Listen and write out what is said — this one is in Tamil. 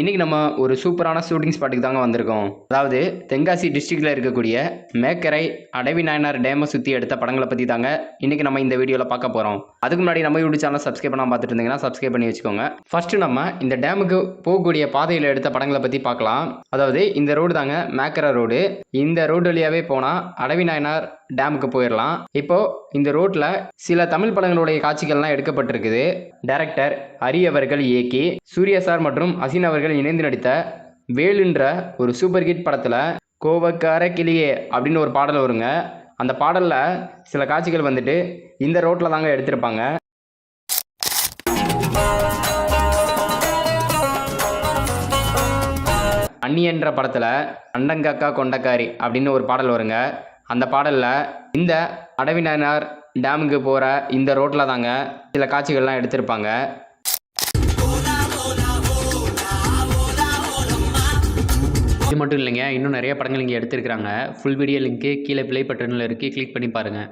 இன்றைக்கி நம்ம ஒரு சூப்பரான ஷூட்டிங் ஸ்பாட்டுக்கு தாங்க வந்திருக்கோம். அதாவது தென்காசி டிஸ்ட்ரிக்டில் இருக்கக்கூடிய மேக்கரை அடவி நாயனார் டேமை சுற்றி எடுத்த படங்களை பற்றி தாங்க இன்றைக்கி நம்ம இந்த வீடியோவில் பார்க்க போகிறோம் அதுக்கு முன்னாடி நம்ம யூடியூப் சேனல் சப்ஸ்கிரைப் பண்ணாமல் பார்த்துட்டு இருந்தீங்கன்னா சப்ஸ்கிரைப் பண்ணி வச்சுக்கோங்க. ஃபஸ்ட்டு நம்ம இந்த டேமுக்கு போகக்கூடிய பாதையில் எடுத்த படங்களை பற்றி பார்க்கலாம். அதாவது இந்த ரோடு தாங்க மேக்கரை ரோடு இந்த ரோடு வழியாகவே போனால் அடவி நாயனார் டேமுக்கு போயிடலாம் இப்போ இந்த ரோட்டில் சில தமிழ் படங்களுடைய காட்சிகள்லாம் எடுக்கப்பட்டிருக்குது. டைரக்டர் ஹரி அவர்கள் இயக்கி சூர்யா சார் மற்றும் அசின் அவர்கள் இணைந்து நடித்த வேலுன்ற ஒரு சூப்பர் ஹிட் படத்தில் கோவக்கார கிளியே அப்படின்னு ஒரு பாடல் வருங்க. அந்த பாடலில் சில காட்சிகள் வந்துட்டு இந்த ரோட்டில் தாங்க எடுத்திருப்பாங்க. அண்ணி என்ற படத்தில் அண்டங்காக்கா கொண்டக்காரி அப்படின்னு ஒரு பாடல் வருங்க. அந்த பாடலில் இந்த அடவினார் டேமுக்கு போகிற இந்த ரோட்டில் தாங்க சில காட்சிகள்லாம் எடுத்திருப்பாங்க. இது மட்டும் இல்லைங்க இன்னும் நிறைய படங்கள் இங்கே எடுத்திருக்கிறாங்க. ஃபுல் வீடியோ லிங்க்கு கீழே பிளே பட்டனில் இருக்குது கிளிக் பண்ணி பாருங்கள்